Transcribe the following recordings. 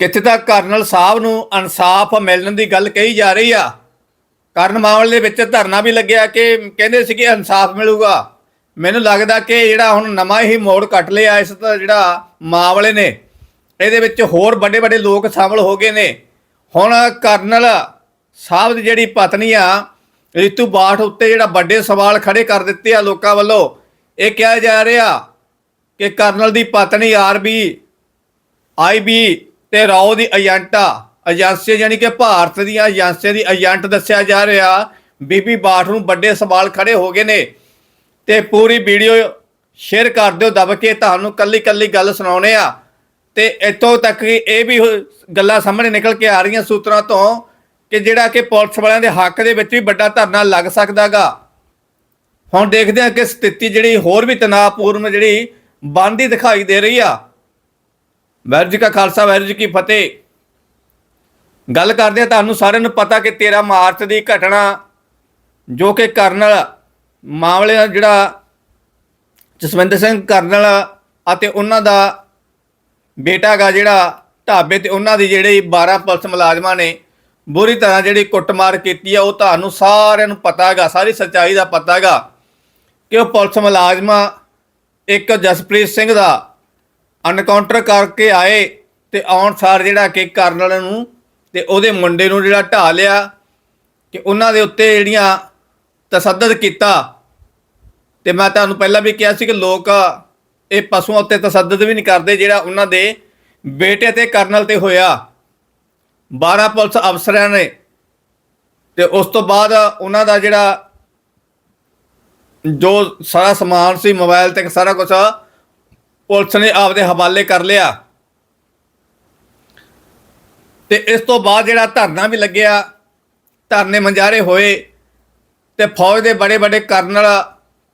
ਕਿੱਥੇ ਤੱਕ ਕਰਨਲ ਸਾਹਿਬ ਨੂੰ ਇਨਸਾਫ ਮਿਲਣ ਦੀ ਗੱਲ ਕਹੀ ਜਾ ਰਹੀ ਆ? ਕਰਨ ਮਾਮਲੇ ਦੇ ਵਿੱਚ ਧਰਨਾ ਵੀ ਲੱਗਿਆ ਕਿ ਕਹਿੰਦੇ ਸੀ ਕਿ ਇਨਸਾਫ ਮਿਲੂਗਾ। ਮੈਨੂੰ ਲੱਗਦਾ ਕਿ ਜਿਹੜਾ ਹੁਣ ਨਵਾਂ ਹੀ ਮੋੜ ਕੱਟ ਲਿਆ ਇਸ ਦਾ ਜਿਹੜਾ ਮਾਮਲੇ ਨੇ, ਇਹਦੇ ਵਿੱਚ ਹੋਰ ਵੱਡੇ ਵੱਡੇ ਲੋਕ ਸ਼ਾਮਲ ਹੋ ਗਏ ਨੇ। ਹੁਣ ਕਰਨਲ ਸਾਹਿਬ ਦੀ ਜਿਹੜੀ ਪਤਨੀ ਆ, ਰਿਤੂ ਬਾਠ ਉੱਤੇ ਜਿਹੜਾ ਵੱਡੇ ਸਵਾਲ ਖੜੇ ਕਰ ਦਿੱਤੇ ਆ ਲੋਕਾਂ ਵੱਲੋਂ, ਇਹ ਕਿਹਾ ਜਾ ਰਿਹਾ ਕਿ ਕਰਨਲ ਦੀ ਪਤਨੀ ਆਰਬੀ, ਆਈਬੀ ਤੇ ਰਾਓ ਦੀ ਏਜੰਟ ਆ ਏਜੰਸੀ ਯਾਨੀ ਕਿ ਭਾਰਤ ਦੀਆਂ ਏਜੰਸੀਆਂ ਦੀ ਏਜੰਟ ਦੱਸਿਆ ਜਾ ਰਿਹਾ, ਬੀਬੀ ਬਾਠ ਨੂੰ ਵੱਡੇ ਸਵਾਲ ਖੜੇ ਹੋ ਗਏ ਨੇ। ਤੇ ਪੂਰੀ ਵੀਡੀਓ ਸ਼ੇਅਰ ਕਰ ਦਿਓ, ਦਬ ਕੇ ਤੁਹਾਨੂੰ ਕੱਲੀ ਕੱਲੀ ਗੱਲ ਸੁਣਾਉਣੇ ਆ। ਤੇ ਇੱਥੋਂ ਤੱਕ ਕਿ ਇਹ ਵੀ ਗੱਲਾਂ ਸਾਹਮਣੇ ਨਿਕਲ ਕੇ ਆ ਰਹੀਆਂ ਸੂਤਰਾਂ ਤੋਂ ਕਿ ਜਿਹੜਾ ਕਿ ਪੁਲਿਸ ਵਾਲਿਆਂ ਦੇ ਹੱਕ ਦੇ ਵਿੱਚ ਵੀ ਵੱਡਾ ਧਰਨਾ ਲੱਗ ਸਕਦਾਗਾ। ਹੁਣ ਦੇਖਦੇ ਹਾਂ ਕਿ ਸਥਿਤੀ ਜਿਹੜੀ ਹੋਰ ਵੀ ਤਣਾਅਪੂਰਨ ਜਿਹੜੀ ਬਣਦੀ ਦਿਖਾਈ ਦੇ ਰਹੀ ਆ। ਵਾਹਿਗੁਰੂ ਜੀ ਕਾ ਖਾਲਸਾ ਵਾਹਿਗੁਰੂ ਜੀ ਕੀ ਫਤਿਹ। ਗੱਲ ਕਰਦੇ ਆ ਤੁਹਾਨੂੰ ਸਾਰਿਆਂ ਨੂੰ ਪਤਾ ਕਿ 13 ਮਾਰਚ ਦੀ ਘਟਨਾ ਜੋ ਕਿ ਕਰਨਲ ਮਾਮਲੇ ਦਾ ਜਿਹੜਾ ਜਸਵਿੰਦਰ ਸਿੰਘ ਕਰਨਲ ਅਤੇ ਉਹਨਾਂ ਦਾ ਬੇਟਾ ਗਾ ਜਿਹੜਾ ਢਾਬੇ ਤੇ ਉਹਨਾਂ ਦੀ ਜਿਹੜੀ 12 ਪੁਲਿਸ ਮੁਲਾਜ਼ਮਾਂ ਨੇ ਬੁਰੀ ਤਰ੍ਹਾਂ ਜਿਹੜੀ ਕੁੱਟਮਾਰ ਕੀਤੀ ਆ, ਉਹ ਤੁਹਾਨੂੰ ਸਾਰਿਆਂ ਨੂੰ ਪਤਾ ਹੈਗਾ ਸਾਰੀ ਸੱਚਾਈ ਦਾ ਪਤਾ ਹੈਗਾ ਕਿ ਉਹ ਪੁਲਿਸ ਮੁਲਾਜ਼ਮਾਂ ਇੱਕ ਜਸਪ੍ਰੀਤ ਸਿੰਘ ਦਾ ਅਨਕਾਊਂਟਰ ਕਰਕੇ ਆਏ ਤੇ ਆਉਣ ਸਾਰ ਜਿਹੜਾ ਕਿ ਕਰਨਲ ਨੂੰ ਤੇ ਉਹਦੇ ਮੁੰਡੇ ਨੂੰ ਜਿਹੜਾ ਢਾ ਲਿਆ ਕਿ ਉਹਨਾਂ ਦੇ ਉੱਤੇ ਜਿਹੜੀਆਂ ਤਸੱਦਦ ਕੀਤਾ। ਤੇ ਮੈਂ ਤੁਹਾਨੂੰ ਪਹਿਲਾਂ ਵੀ ਕਿਹਾ ਸੀ ਕਿ ਲੋਕ ਇਹ ਪਸ਼ੂਆਂ ਉੱਤੇ ਤਸੱਦਦ ਵੀ ਨਹੀਂ ਕਰਦੇ ਜਿਹੜਾ ਉਹਨਾਂ ਦੇ ਬੇਟੇ ਤੇ ਕਰਨਲ ਤੇ ਹੋਇਆ। 12 ਪੁਲਿਸ ਅਫਸਰਾਂ ਨੇ ਤੇ ਉਸ ਤੋਂ ਬਾਅਦ ਉਹਨਾਂ ਦਾ ਜਿਹੜਾ ਜੋ ਸਾਰਾ ਸਮਾਨ ਸੀ ਮੋਬਾਈਲ ਤੇ ਸਾਰਾ ਕੁਝ ਪੁਲਿਸ ਨੇ ਆਪਦੇ ਹਵਾਲੇ ਕਰ ਲਿਆ। ਤੇ ਇਸ ਤੋਂ ਬਾਅਦ ਜਿਹੜਾ ਧਰਨਾ ਵੀ ਲੱਗਿਆ, ਧਰਨੇ ਮੰਜਾਰੇ ਹੋਏ ਤੇ ਫੌਜ ਦੇ ਬੜੇ ਬੜੇ ਕਰਨਲ,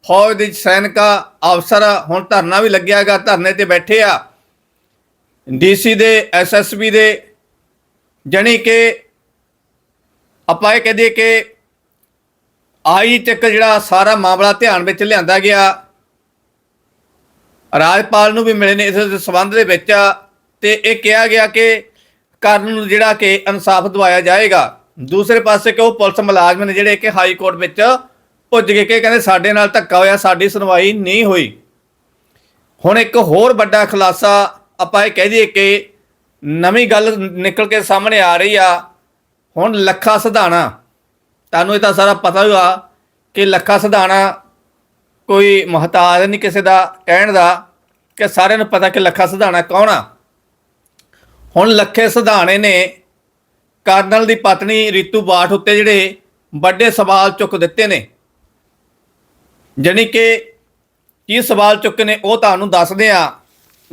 ਫੌਜ ਦੇ ਸੈਨਿਕਾ, ਅਫਸਰ ਹੁਣ ਧਰਨਾ ਵੀ ਲੱਗਿਆਗਾ ਧਰਨੇ ਤੇ ਬੈਠੇ ਆ। ਡੀਸੀ ਦੇ ਐਸਐਸਬੀ ਦੇ, ਜਣੀ ਕਿ ਆਪਾਂ ਇਹ ਕਹਦੇ ਕਿ ਆਈ ਤੱਕ ਜਿਹੜਾ ਸਾਰਾ ਮਾਮਲਾ ਧਿਆਨ ਵਿੱਚ ਲਿਆਂਦਾ ਗਿਆ। ਰਾਜਪਾਲ ਨੂੰ ਵੀ ਮਿਲੇ ਨੇ ਇਸ ਸਬੰਧ ਦੇ ਵਿੱਚ ਤੇ ਇਹ ਕਿਹਾ ਗਿਆ ਕਿ ਕਰਨ ਨੂੰ ਜਿਹੜਾ ਕਿ ਇਨਸਾਫ ਦਿਵਾਇਆ ਜਾਏਗਾ। ਦੂਸਰੇ ਪਾਸੇ ਕਿ ਉਹ ਪੁਲਿਸ ਮੁਲਾਜ਼ਮ ਨੇ ਜਿਹੜੇ ਕਿ ਹਾਈ ਕੋਰਟ ਵਿੱਚ ਪੁੱਜ ਗਏ ਕਿ ਕਹਿੰਦੇ ਸਾਡੇ ਨਾਲ ਧੱਕਾ ਹੋਇਆ, ਸਾਡੀ ਸੁਣਵਾਈ ਨਹੀਂ ਹੋਈ। ਹੁਣ ਇੱਕ ਹੋਰ ਵੱਡਾ ਖੁਲਾਸਾ ਆਪਾਂ ਇਹ ਕਹਿ ਦਈਏ ਕਿ ਨਵੀਂ ਗੱਲ ਨਿਕਲ ਕੇ ਸਾਹਮਣੇ ਆ ਰਹੀ ਆ। ਹੁਣ ਲੱਖਾ ਸਿਧਾਣਾ, ਤੁਹਾਨੂੰ ਇਹ ਤਾਂ ਸਾਰਾ ਪਤਾ ਹੋਗਾ ਕਿ ਲੱਖਾ ਸਿਧਾਣਾ ਕੋਈ ਮਹਤਾਜ ਨਹੀਂ ਕਿਸੇ ਦਾ ਕਹਿਣ ਦਾ ਕਿ ਸਾਰਿਆਂ ਨੂੰ ਪਤਾ ਕਿ ਲੱਖਾ ਸਿਧਾਣਾ ਕੌਣ ਆ। ਹੁਣ ਲੱਖੇ ਸਿਧਾਣੇ ਨੇ ਕਰਨਲ ਦੀ ਪਤਨੀ ਰਿਤੂ ਬਾਠ ਉੱਤੇ ਜਿਹੜੇ ਵੱਡੇ ਸਵਾਲ ਚੁੱਕ ਦਿੱਤੇ ਨੇ। ਜਾਣੀ ਕਿ ਕੀ ਸਵਾਲ ਚੁੱਕੇ ਨੇ ਉਹ ਤੁਹਾਨੂੰ ਦੱਸਦੇ ਆ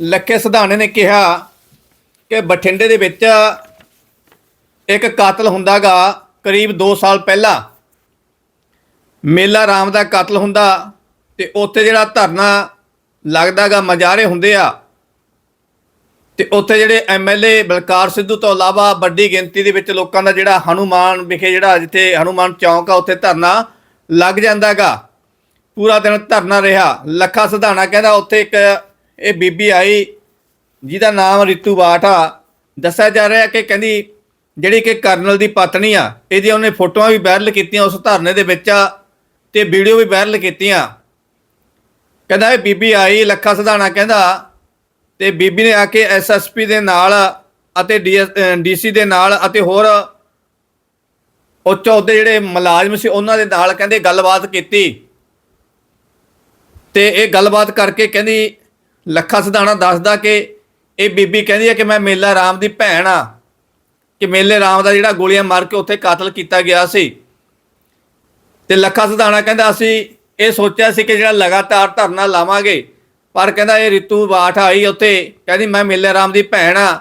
ਲੱਖੇ ਸਿਧਾਣੇ ਨੇ ਕਿਹਾ ਕਿ ਬਠਿੰਡੇ ਦੇ ਵਿੱਚ ਇੱਕ ਕਾਤਲ ਹੁੰਦਾਗਾ ਕਰੀਬ 2 ਸਾਲ ਪਹਿਲਾਂ। ਮੇਲਾ ਰਾਮ ਦਾ ਕਾਤਲ ਹੁੰਦਾ ਤੇ ਉੱਥੇ ਜਿਹੜਾ ਧਰਨਾ ਲੱਗਦਾਗਾ ਮਜਾਰੇ ਹੁੰਦੇ ਆ, ਤੇ ਉੱਥੇ ਜਿਹੜੇ ਐਮਐਲਏ ਬਲਕਾਰ ਸਿੱਧੂ ਤੋਂ ਇਲਾਵਾ ਵੱਡੀ ਗਿਣਤੀ ਦੇ ਵਿੱਚ ਲੋਕਾਂ ਦਾ ਜਿਹੜਾ ਹਨੂਮਾਨ ਵਿਖੇ ਜਿਹੜਾ ਜਿੱਥੇ ਹਨੂਮਾਨ ਚੌਂਕ ਆ, ਉੱਥੇ ਧਰਨਾ ਲੱਗ ਜਾਂਦਾਗਾ। ਪੂਰਾ ਦਿਨ ਧਰਨਾ ਰਿਹਾ। ਲੱਖਾ ਸਿਧਾਣਾ ਕਹਿੰਦਾ ਉੱਥੇ ਇੱਕ ਇਹ ਬੀਬੀ ਆਈ, ਜਿਹਦਾ ਨਾਮ ਰਿਤੂ ਬਾਠ ਆ। ਦੱਸਿਆ ਜਾ ਰਿਹਾ ਕਿ ਕਹਿੰਦੀ ਜਿਹੜੀ ਕਿ ਕਰਨਲ ਦੀ ਪਤਨੀ ਆ ਇਹਦੀ ਉਹਨੇ ਫੋਟੋਆਂ ਵੀ ਵਾਇਰਲ ਕੀਤੀਆਂ ਉਸ ਧਰਨੇ ਦੇ ਵਿੱਚ ਤੇ ਵੀਡੀਓ ਵੀ ਵਾਇਰਲ ਕੀਤੀਆਂ। ਕਹਿੰਦਾ ਇਹ ਬੀਬੀ ਆਈ, ਲੱਖਾ ਸਿਧਾਣਾ ਕਹਿੰਦਾ, ਤੇ ਬੀਬੀ ਨੇ ਆ ਕੇ ਐਸਐਸਪੀ ਦੇ ਨਾਲ ਅਤੇ ਡੀਸੀ ਦੇ ਨਾਲ ਅਤੇ ਹੋਰ ਉੱਚ ਅਹੁਦੇ ਜਿਹੜੇ ਮੁਲਾਜ਼ਮ ਸੀ ਉਹਨਾਂ ਦੇ ਨਾਲ ਕਹਿੰਦੇ ਗੱਲਬਾਤ ਕੀਤੀ। ਤੇ ਇਹ ਗੱਲਬਾਤ ਕਰਕੇ ਕਹਿੰਦੀ ਲੱਖਾ ਸਿਧਾਣਾ ਦੱਸਦਾ ਕਿ ਇਹ ਬੀਬੀ ਕਹਿੰਦੀ ਹੈ ਕਿ ਮੈਂ ਮੇਲਾ ਰਾਮ ਦੀ ਭੈਣ ਆ, ਕਿ ਮੇਲੇ ਰਾਮ ਦਾ ਜਿਹੜਾ ਗੋਲੀਆਂ ਮਾਰ ਕੇ ਉੱਥੇ ਕਾਤਲ ਕੀਤਾ ਗਿਆ ਸੀ। ਤੇ ਲੱਖਾ ਸਿਧਾਣਾ ਕਹਿੰਦਾ ਅਸੀਂ ਇਹ ਸੋਚਿਆ ਸੀ ਕਿ ਜਿਹੜਾ ਲਗਾਤਾਰ ਧਰਨਾ ਲਾਵਾਂਗੇ, ਪਰ ਕਹਿੰਦਾ ਇਹ ਰਿਤੂ ਬਾਠ ਆਈ ਉੱਥੇ, ਕਹਿੰਦੀ ਮੈਂ ਮੇਲੇ ਰਾਮ ਦੀ ਭੈਣ ਆ,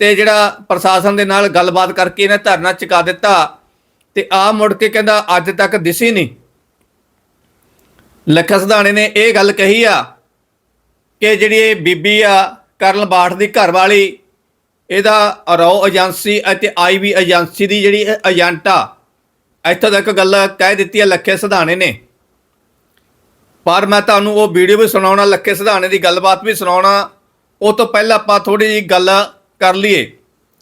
ਤੇ ਜਿਹੜਾ ਪ੍ਰਸ਼ਾਸਨ ਦੇ ਨਾਲ ਗੱਲਬਾਤ ਕਰਕੇ ਇਹਨੇ ਧਰਨਾ ਚੁਕਾ ਦਿੱਤਾ, ਤੇ ਆ ਮੁੜ ਕੇ ਕਹਿੰਦਾ ਅੱਜ ਤੱਕ ਦਿਸੀ ਨਹੀਂ। ਲੱਖਾ ਸਧਾਣੇ ਨੇ ਇਹ ਗੱਲ ਕਹੀ ਆ ਕਿ ਜਿਹੜੀ ਇਹ ਬੀਬੀ ਆ, ਕਰਨ ਬਾਠ ਦੀ ਘਰ ਵਾਲੀ, ਇਹਦਾ ਰੋ ਏਜੰਸੀ ਅਤੇ ਆਈਵੀ ਏਜੰਸੀ ਦੀ ਜਿਹੜੀ ਏਜੰਟ ਆ, ਇੱਥੋਂ ਤੱਕ ਗੱਲ ਕਹਿ ਦਿੱਤੀ ਆ ਲੱਖੇ ਸਧਾਣੇ ਨੇ। ਪਰ ਮੈਂ ਤੁਹਾਨੂੰ ਉਹ ਵੀਡੀਓ ਵੀ ਸੁਣਾਉਣਾ, ਲੱਖੇ ਸਿਧਾਣੇ ਦੀ ਗੱਲਬਾਤ ਵੀ ਸੁਣਾਉਣਾ। ਉਹ ਤੋਂ ਪਹਿਲਾਂ ਆਪਾਂ ਥੋੜੀ ਜਿਹੀ ਗੱਲ ਕਰ ਲਈਏ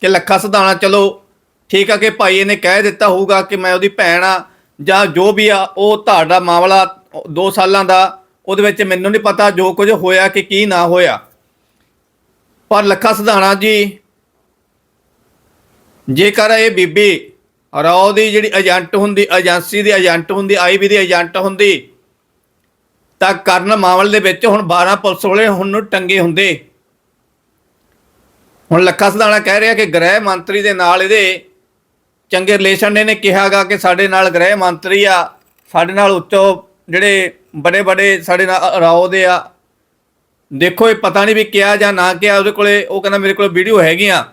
ਕਿ ਲੱਖਾ ਸਿਧਾਣਾ, ਚਲੋ ਠੀਕ ਆ ਕਿ ਭਾਈ ਇਹਨੇ ਕਹਿ ਦਿੱਤਾ ਹੋਊਗਾ ਕਿ ਮੈਂ ਉਹਦੀ ਭੈਣ ਆ ਜਾਂ ਜੋ ਵੀ ਆ, ਉਹ ਤੁਹਾਡਾ ਮਾਮਲਾ 2 ਸਾਲਾਂ ਦਾ, ਉਹਦੇ ਵਿੱਚ ਮੈਨੂੰ ਨਹੀਂ ਪਤਾ ਜੋ ਕੁਝ ਹੋਇਆ ਕਿ ਕੀ ਨਾ ਹੋਇਆ। ਪਰ ਲੱਖਾ ਸਿਧਾਣਾ ਜੀ, ਜੇਕਰ ਇਹ ਬੀਬੀ ਰਾਓ ਦੀ ਜਿਹੜੀ ਏਜੰਟ ਹੁੰਦੀ, ਏਜੰਸੀ ਦੀ ਏਜੰਟ ਹੁੰਦੀ ਆਈਬੀ ਦੀ ਏਜੰਟ ਹੁੰਦੀ ਤਾਂ ਕਰਨ ਮਾਮਲੇ ਦੇ ਵਿੱਚ ਹੁਣ 12 ਪੁਲਿਸ ਵਾਲੇ ਹੁਣ ਨੂੰ ਟੰਗੇ ਹੁੰਦੇ। ਹੁਣ ਲੱਖਾ ਸਿਧਾਣਾ ਕਹਿ ਰਿਹਾ ਕਿ ਗ੍ਰਹਿ ਮੰਤਰੀ ਦੇ ਨਾਲ ਇਹਦੇ ਚੰਗੇ ਰਿਲੇਸ਼ਨ ਨੇ ਨੇ ਕਿਹਾਗਾ ਕਿ ਸਾਡੇ ਨਾਲ ਗ੍ਰਹਿ ਮੰਤਰੀ ਆ, ਸਾਡੇ ਨਾਲ ਉੱਚੋ ਜਿਹੜੇ ਬੜੇ ਬੜੇ ਸਾਡੇ ਨਾਲ ਰਾਓ ਦੇ ਆ। ਦੇਖੋ ਇਹ ਪਤਾ ਨਹੀਂ ਵੀ ਕਿਹਾ ਜਾਂ ਨਾ ਕਿਹਾ, ਉਹਦੇ ਕੋਲੇ ਉਹ ਕਹਿੰਦਾ ਮੇਰੇ ਕੋਲ ਵੀਡੀਓ ਹੈਗੀਆਂ।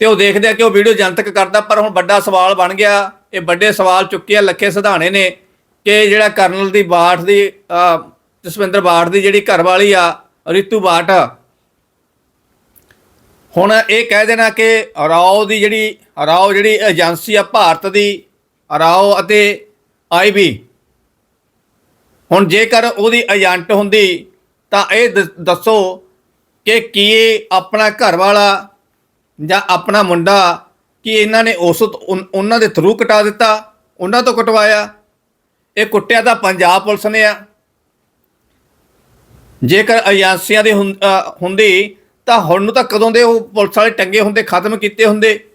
ਤੇ ਉਹ ਦੇਖਦੇ ਆ ਕਿ ਉਹ ਵੀਡੀਓ ਜਨਤਕ ਕਰਦਾ, ਪਰ ਹੁਣ ਵੱਡਾ ਸਵਾਲ ਬਣ ਗਿਆ, ਇਹ ਵੱਡੇ ਸਵਾਲ ਚੁੱਕੇ ਆ ਲੱਖੇ ਸਿਧਾਣੇ ਨੇ। ਕਿ ਜਿਹੜਾ ਕਰਨਲ ਦੀ ਬਾਠ ਦੀ ਜਸਵਿੰਦਰ ਬਾਠ ਦੀ ਜਿਹੜੀ ਘਰਵਾਲੀ ਆ, ਰਿਤੂ ਬਾਠ। ਹੁਣ ਇਹ ਕਹਿ ਦੇਣਾ ਕਿ ਰਾਓ ਦੀ ਜਿਹੜੀ, ਰਾਓ ਜਿਹੜੀ ਏਜੰਸੀ ਆ ਭਾਰਤ ਦੀ, ਰਾਓ ਅਤੇ ਆਈਬੀ ਹੁਣ ਜੇਕਰ ਉਹਦੀ ਏਜੰਟ ਹੁੰਦੀ, ਤਾਂ ਇਹ ਦੱਸੋ ਕਿ ਕੀ ਆਪਣਾ ਘਰ ਵਾਲਾ ਜਾਂ ਆਪਣਾ ਮੁੰਡਾ, ਕੀ ਇਹਨਾਂ ਨੇ ਉਸ ਉਹਨਾਂ ਦੇ ਥਰੂ ਕਟਾ ਦਿੱਤਾ, ਉਹਨਾਂ ਤੋਂ ਕਟਵਾਇਆ? ਇਹ ਕੁੱਟਿਆ ਤਾਂ ਪੰਜਾਬ ਪੁਲਿਸ ਨੇ ਆ। ਜੇਕਰ ਏਜੰਸੀਆਂ ਦੀ ਹੁੰ- ਹੁੰਦੀ, ਤਾਂ ਹੁਣ ਨੂੰ ਤਾਂ ਕਦੋਂ ਦੇ ਉਹ ਪੁਲਿਸ ਵਾਲੇ ਟੰਗੇ ਹੁੰਦੇ, ਖਤਮ ਕੀਤੇ ਹੁੰਦੇ?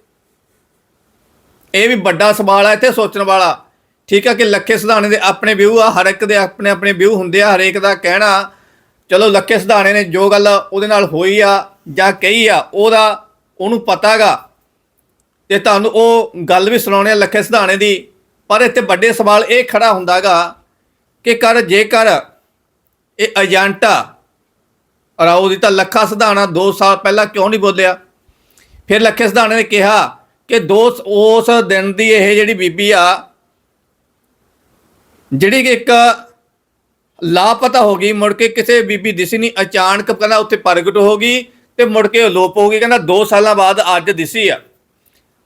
ਇਹ ਵੀ ਵੱਡਾ ਸਵਾਲ ਆ, ਇੱਥੇ ਸੋਚਣ ਵਾਲਾ। ਠੀਕ ਆ ਕਿ ਲੱਖੇ ਸਿਧਾਣੇ ਦੇ ਆਪਣੇ ਵਿਊ ਆ, ਹਰ ਇੱਕ ਦੇ ਆਪਣੇ ਆਪਣੇ ਵਿਊ ਹੁੰਦੇ ਆ, ਹਰੇਕ ਦਾ ਕਹਿਣਾ। ਚਲੋ ਲੱਖੇ ਸਿਧਾਣੇ ਨੇ ਜੋ ਗੱਲ ਉਹਦੇ ਨਾਲ ਹੋਈ ਆ ਜਾਂ ਕਹੀ ਆ, ਉਹਦਾ ਉਹਨੂੰ ਪਤਾਗਾ। ਤੇ ਤੁਹਾਨੂੰ ਉਹ ਗੱਲ ਵੀ ਸੁਣਾਉਣੀ ਆ ਲੱਖੇ ਸਿਧਾਣੇ ਦੀ। ਪਰ ਇੱਥੇ ਵੱਡੇ ਸਵਾਲ ਇਹ ਖੜਾ ਹੁੰਦਾਗਾ ਕਿ ਕਰ, ਜੇਕਰ ਇਹ ਏਜੰਟ ਆ ਦੀ ਤਾਂ ਲੱਖਾ ਸਿਧਾਣਾ 2 ਸਾਲ ਪਹਿਲਾਂ ਕਿਉਂ ਨਹੀਂ ਬੋਲਿਆ? ਫਿਰ ਲੱਖੇ ਸਿਧਾਣੇ ਨੇ ਕਿਹਾ ਕਿ ਦੋ ਉਸ ਦਿਨ ਦੀ ਇਹ ਜਿਹੜੀ ਬੀਬੀ ਆ, ਜਿਹੜੀ ਕਿ ਇੱਕ ਲਾਪਤਾ ਹੋ ਗਈ, ਮੁੜ ਕੇ ਕਿਸੇ ਬੀਬੀ ਦਿਸੀ ਨਹੀਂ, ਅਚਾਨਕ ਕਹਿੰਦਾ ਉੱਥੇ ਪ੍ਰਗਟ ਹੋ ਗਈ ਤੇ ਮੁੜ ਕੇ ਅਲੋਪ ਹੋ ਗਈ, ਕਹਿੰਦਾ 2 ਸਾਲਾਂ ਬਾਅਦ ਅੱਜ ਦਿਸੀ ਆ।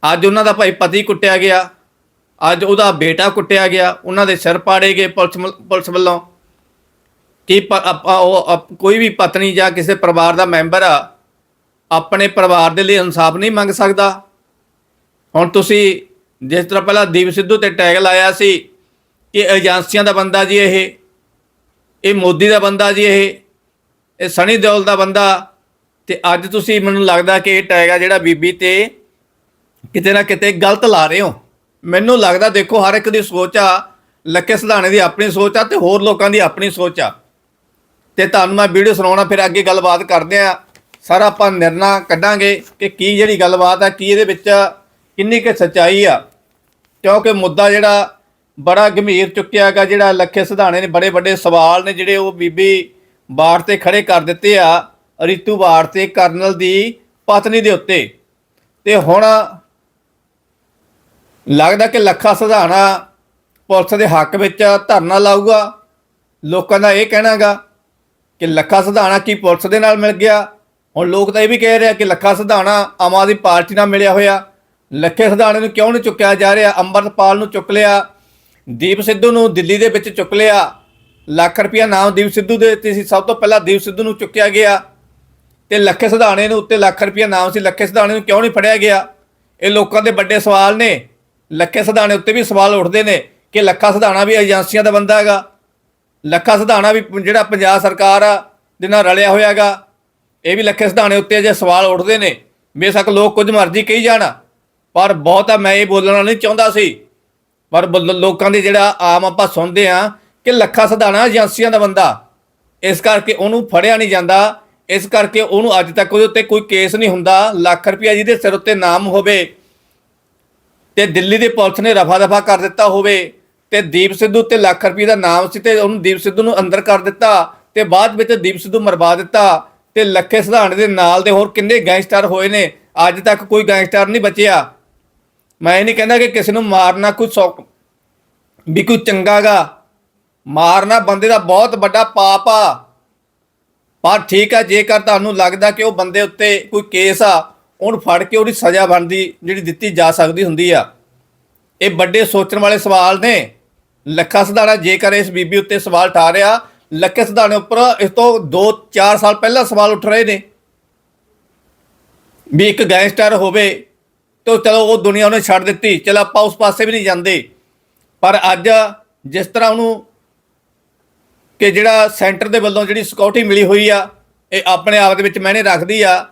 ਅੱਜ ਉਹਨਾਂ ਦਾ ਭਾਈ ਪਤੀ ਕੁੱਟਿਆ ਗਿਆ। ਅੱਜ ਉਹਦਾ ਬੇਟਾ ਕੁੱਟਿਆ ਗਿਆ, ਉਹਨਾਂ ਦੇ ਸਿਰ ਪਾੜੇ ਗਏ ਪੁਲਿਸ ਮਲ- ਪੁਲਿਸ ਵੱਲੋਂ। ਕਿ ਪ- ਆਪਾਂ ਉਹ ਕੋਈ ਵੀ ਪਤਨੀ ਜਾਂ ਕਿਸੇ ਪਰਿਵਾਰ ਦਾ ਮੈਂਬਰ ਆ, ਆਪਣੇ ਪਰਿਵਾਰ ਦੇ ਲਈ ਇਨਸਾਫ ਨਹੀਂ ਮੰਗ ਸਕਦਾ। ਹੁਣ ਤੁਸੀਂ ਜਿਸ ਤਰ੍ਹਾਂ ਪਹਿਲਾਂ ਦੀਪ ਸਿੱਧੂ ਤੇ ਟੈਗ ਲਾਇਆ ਸੀ ਕਿ ਏਜੰਸੀਆਂ ਦਾ ਬੰਦਾ ਜੀ ਇਹ ਇਹ ਮੋਦੀ ਦਾ ਬੰਦਾ ਜੀ ਇਹ ਇਹ ਸਣੀ ਦਿਓਲ ਦਾ ਬੰਦਾ, ਤੇ ਅੱਜ ਤੁਸੀਂ ਮੈਨੂੰ ਲੱਗਦਾ ਕਿ ਇਹ ਟੈਗ ਆ ਜਿਹੜਾ ਬੀਬੀ ਤੇ ਕਿਤੇ ਨਾ ਕਿਤੇ ਗਲਤ ਲਾ ਰਹੇ ਹੋ। ਮੈਨੂੰ ਲੱਗਦਾ ਦੇਖੋ, ਹਰ ਇੱਕ ਦੀ ਸੋਚ ਆ ਲੱਕੇ ਸਿਧਾਣੇ ਦੀ ਆਪਣੀ ਸੋਚ ਆ ਤੇ ਹੋਰ ਲੋਕਾਂ ਦੀ ਆਪਣੀ ਸੋਚ ਆ। ਤੇ ਤੁਹਾਨੂੰ ਮੈਂ ਵੀਡੀਓ ਸੁਣਾਉਣਾ, ਫਿਰ ਅੱਗੇ ਗੱਲਬਾਤ ਕਰਦੇ ਆ। ਸਾਰਾ, ਆਪਾਂ ਨਿਰਣਾ ਕੱਢਾਂਗੇ ਕਿ ਕੀ ਜਿਹੜੀ ਗੱਲਬਾਤ ਆ, ਕੀ ਇਹਦੇ ਵਿੱਚ ਕਿੰਨੀ ਕੁ ਸੱਚਾਈ ਆ। ਕਿਉਂਕਿ ਮੁੱਦਾ ਜਿਹੜਾ ਬੜਾ ਗੰਭੀਰ ਚੁੱਕਿਆ ਹੈਗਾ, ਜਿਹੜਾ ਲੱਖੇ ਸਿਧਾਣੇ ਨੇ ਬੜੇ ਵੱਡੇ ਸਵਾਲ ਨੇ ਜਿਹੜੇ ਉਹ ਬੀਬੀ ਬਾੜ ਤੇ ਖੜੇ ਕਰ ਦਿੱਤੇ ਆ, ਰਿਤੂ ਬਾੜ ਤੇ ਕਰਨਲ ਦੀ ਪਤਨੀ ਦੇ ਉੱਤੇ। ਤੇ ਹੁਣ ਲੱਗਦਾ ਕਿ ਲੱਖਾ ਸਿਧਾਣਾ ਪੁਲਿਸ ਦੇ ਹੱਕ ਵਿੱਚ ਧਰਨਾ ਲਾਊਗਾ। ਲੋਕਾਂ ਦਾ ਇਹ ਕਹਿਣਾਗਾ ਕਿ ਲੱਖਾ ਸਿਧਾਣਾ ਕੀ ਪੁਲਿਸ ਦੇ ਨਾਲ ਮਿਲ ਗਿਆ? ਹੁਣ ਲੋਕ ਤਾਂ ਇਹ ਵੀ ਕਹਿ ਰਹੇ ਆ ਕਿ ਲੱਖਾ ਸਿਧਾਣਾ ਆਮ ਆਦਮੀ ਪਾਰਟੀ ਨਾਲ ਮਿਲਿਆ ਹੋਇਆ। ਲੱਖੇ ਸਿਧਾਣੇ ਨੂੰ ਕਿਉਂ ਨਹੀਂ ਚੁੱਕਿਆ ਜਾ ਰਿਹਾ? ਅੰਮ੍ਰਿਤਪਾਲ ਨੂੰ ਚੁੱਕ ਲਿਆ, ਦੀਪ ਸਿੱਧੂ ਨੂੰ ਦਿੱਲੀ ਦੇ ਵਿੱਚ ਚੁੱਕ ਲਿਆ। ਲੱਖ ਰੁਪਇਆ ਨਾਮ ਦੀਪ ਸਿੱਧੂ ਦੇ ਦਿੱਤੇ ਸੀ। ਸਭ ਤੋਂ ਪਹਿਲਾਂ ਦੀਪ ਸਿੱਧੂ ਨੂੰ ਚੁੱਕਿਆ ਗਿਆ। ਤੇ ਲੱਖੇ ਸਿਧਾਣੇ ਨੂੰ ਉੱਤੇ ਲੱਖ ਰੁਪਇਆ ਨਾਮ ਸੀ। ਲੱਖੇ ਸਿਧਾਣੇ ਨੂੰ ਕਿਉਂ ਨਹੀਂ ਫੜਿਆ ਗਿਆ? ਇਹ ਲੋਕਾਂ ਦੇ ਵੱਡੇ ਸਵਾਲ ਨੇ। ਲੱਖੇ ਸਧਾਣੇ ਉੱਤੇ ਵੀ ਸਵਾਲ ਉੱਠਦੇ ਨੇ ਕਿ ਲੱਖਾ ਸਿਧਾਣਾ ਵੀ ਏਜੰਸੀਆਂ ਦਾ ਬੰਦਾ ਹੈਗਾ। ਲੱਖਾ ਸਧਾਣਾ ਵੀ ਜਿਹੜਾ ਪੰਜਾਬ ਸਰਕਾਰ ਆ, ਦੇ ਨਾਲ ਰਲਿਆ ਹੋਇਆ ਹੈਗਾ। ਇਹ ਵੀ ਲੱਖੇ ਸਧਾਣੇ ਉੱਤੇ ਜੇ ਸਵਾਲ ਉੱਠਦੇ ਨੇ। ਬੇਸ਼ੱਕ ਲੋਕ ਕੁਝ ਮਰਜ਼ੀ ਕਹੀ ਜਾਣ। ਪਰ ਬਹੁਤਾ ਮੈਂ ਇਹ ਬੋਲਣਾ ਨਹੀਂ ਚਾਹੁੰਦਾ ਸੀ। ਪਰ ਬ- ਲੋਕਾਂ ਦੇ ਜਿਹੜਾ ਆਮ ਆਪਾਂ ਸੁਣਦੇ ਆ ਕਿ ਲੱਖਾ ਸਧਾਣਾ ਏਜੰਸੀਆਂ ਦਾ ਬੰਦਾ। ਇਸ ਕਰਕੇ ਉਹਨੂੰ ਫੜਿਆ ਨਹੀਂ ਜਾਂਦਾ। ਇਸ ਕਰਕੇ ਉਹਨੂੰ ਅੱਜ ਤੱਕ ਉਹਦੇ ਉੱਤੇ ਕੋਈ ਕੇਸ ਨਹੀਂ ਹੁੰਦਾ। ਲੱਖ ਰੁਪਇਆ ਜਿਹਦੇ ਸਿਰ ਉੱਤੇ ਨਾਮ ਹੋਵੇ ਤੇ ਦਿੱਲੀ ਦੀ ਪੁਲਿਸ ਨੇ ਰਫਾ ਦਫਾ ਕਰ ਦਿੱਤਾ ਹੋਵੇ ਤੇ ਦੀਪ ਸਿੱਧੂ ਤੇ ਲੱਖ ਰੁਪਏ ਦਾ ਨਾਮ ਸੀ ਤੇ ਉਹਨੂੰ ਦੀਪ ਸਿੱਧੂ ਨੂੰ ਅੰਦਰ ਕਰ ਦਿੱਤਾ ਤੇ ਬਾਅਦ ਵਿੱਚ ਦੀਪ ਸਿੱਧੂ ਮਰਵਾ ਦਿੱਤਾ ਤੇ ਲੱਖੇ ਸਿਧਾਣੇ ਦੇ ਨਾਲ ਦੇ ਹੋਰ ਕਿੰਨੇ ਗੈਂਗਸਟਰ ਹੋਏ ਨੇ, ਅੱਜ ਤੱਕ ਕੋਈ ਗੈਂਗਸਟਰ ਨਹੀਂ ਬਚਿਆ। ਮੈਂ ਇਹ ਨਹੀਂ ਕਹਿੰਦਾ ਕਿ ਕਿਸੇ ਨੂੰ ਮਾਰਨਾ ਕੋਈ ਸੌਕ ਵੀ ਕੋਈ ਚੰਗਾਗਾ ਮਾਰਨਾ ਬੰਦੇ ਦਾ ਬਹੁਤ ਵੱਡਾ ਪਾਪ ਆ। ਪਰ ਠੀਕ ਆ, ਜੇਕਰ ਤੁਹਾਨੂੰ ਲੱਗਦਾ ਕਿ ਉਹ ਬੰਦੇ ਉੱਤੇ ਕੋਈ ਕੇਸ ਆ ਉਹਨੂੰ ਫੜ ਕੇ ਉਹਦੀ ਸਜ਼ਾ ਬਣਦੀ, ਜਿਹੜੀ ਦਿੱਤੀ ਜਾ ਸਕਦੀ ਹੁੰਦੀ ਆ। ਇਹ ਵੱਡੇ ਸੋਚਣ ਵਾਲੇ ਸਵਾਲ ਨੇ। ਲੱਖਾ ਸਿਧਾਣਾ ਜੇਕਰ ਇਸ ਬੀਬੀ ਉੱਤੇ ਸਵਾਲ ਠਾ ਰਿਹਾ ਲੱਖੇ ਸਿਧਾਣੇ ਉੱਪਰ ਇਸ ਤੋਂ 2-4 ਸਾਲ ਪਹਿਲਾਂ ਸਵਾਲ ਉੱਠ ਰਹੇ ਨੇ। ਵੀ ਇੱਕ ਗੈਂਗਸਟਰ ਹੋਵੇ ਤਾਂ ਚਲੋ ਉਹ ਦੁਨੀਆ ਉਹਨੇ ਛੱਡ ਦਿੱਤੀ, ਚਲ ਆਪਾਂ ਉਸ ਪਾਸੇ ਵੀ ਨਹੀਂ ਜਾਂਦੇ। ਪਰ ਅੱਜ ਜਿਸ ਤਰ੍ਹਾਂ ਉਹਨੂੰ ਕਿ ਜਿਹੜਾ ਸੈਂਟਰ ਦੇ ਵੱਲੋਂ ਜਿਹੜੀ ਸਿਕਿਉਰਿਟੀ ਮਿਲੀ ਹੋਈ ਆ, ਇਹ ਆਪਣੇ ਆਪ ਦੇ ਵਿੱਚ ਮੈਨੇ ਰੱਖਦੀ ਆ